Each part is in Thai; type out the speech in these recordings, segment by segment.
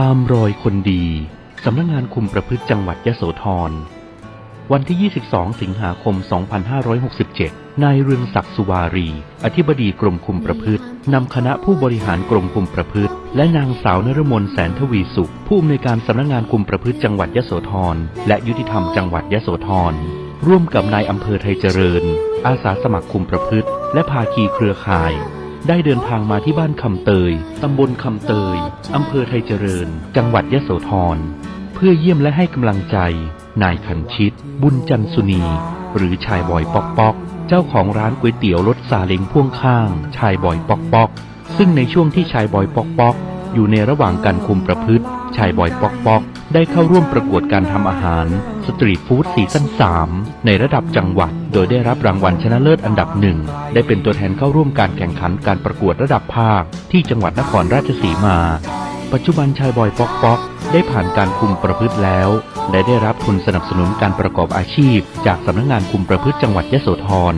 ตามรอยคนดี สำนักงงานคุมประพฤติจังหวัดยโสธร วันที่ 22 สิงหาคม 2567 นายเรืองศักดิ์สุวารี อธิบดีกรมคุมประพฤติ นำคณะผู้บริหารกรมคุมประพฤติ และนางสาวนรมนแสนทวีสุข ผู้อำนวยการสำนักงงานคุมประพฤติจังหวัดยโสธร และยุติธรรมจังหวัดยโสธร ร่วมกับนายอำเภอไทยเจริญ อาสาสมัครคุมประพฤติ และภาคีเครือข่าย ได้เดินทางมาที่บ้านคำเตย ตำบลคำเตย อำเภอไทยเจริญ จังหวัดยะโสธร เพื่อเยี่ยมและให้กำลังใจ นายขันชิต บุญจันสุนี หรือชายบอยปอกปอก เจ้าของร้านก๋วยเตี๋ยวรถซาเล้งพ่วงข้าง ชายบอยปอกปอก ซึ่งในช่วงที่ชายบอยปอกปอก อยู่ในระหว่างการคุมประพฤติ ชายบอยปอกปอกได้เข้าร่วมประกวดการทำอาหาร สตรีทฟู้ดซีซั่น3ในระดับจังหวัด โดยได้รับรางวัลชนะเลิศอันดับหนึ่ง ได้เป็นตัวแทนเข้าร่วมการแข่งขันการประกวดระดับภาค ที่จังหวัดนครราชสีมา ปัจจุบันชายบอยปอกปอกได้ผ่านการคุมประพฤติแล้ว และได้รับทุนสนับสนุนการประกอบอาชีพ จากสำนักงานคุมประพฤติจังหวัดยะโสธร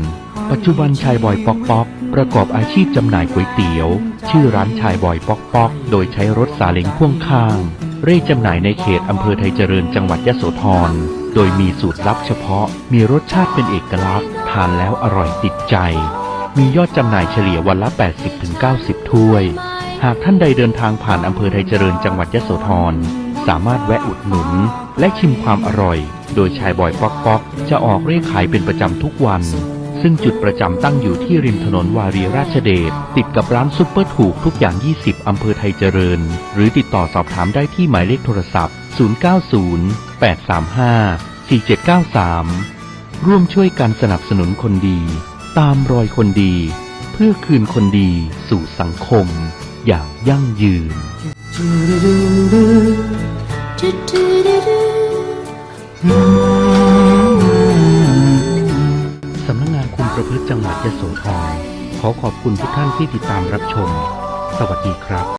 ปัจจุบันชายบอยปอกปอกประกอบอาชีพจำหน่ายก๋วยเตี๋ยว ชื่อร้านชายบอยปอกปอกโดยใช้รถซาเล้งพ่วงข้าง เร่จำหน่ายในเขตอำเภอไทยเจริญจังหวัดยะโสธร โดยมีสูตรลับเฉพาะ มีรสชาติเป็นเอกลักษณ์ ทานแล้วอร่อยติดใจ มียอดจำหน่ายเฉลี่ยวันละ 80-90 ถ้วย หากท่านใดเดินทางผ่านอำเภอไทยเจริญจังหวัดยะโสธรสามารถแวะอุดหนุน และชิมความอร่อย โดยชายบอยป๊อกป๊อกจะออกเร่ขายเป็นประจำทุกวัน ซึ่งจุดประจำตั้งอยู่ที่ริมถนนวารีราชเดชติดกับร้านซุปเปอร์ถูกทุกอย่าง 20 อำเภอไทยเจริญ หรือติดต่อสอบถามได้ที่หมายเลขโทรศัพท์ 090-835-4793 ร่วมช่วยกันสนับสนุนคนดี ตามรอยคนดี เพื่อคืนคนดีสู่สังคม อย่างยั่งยืนส ประพฤติจังหวัดยโสธรขอขอบคุณทุกท่านที่ติดตามรับชม สวัสดีครับ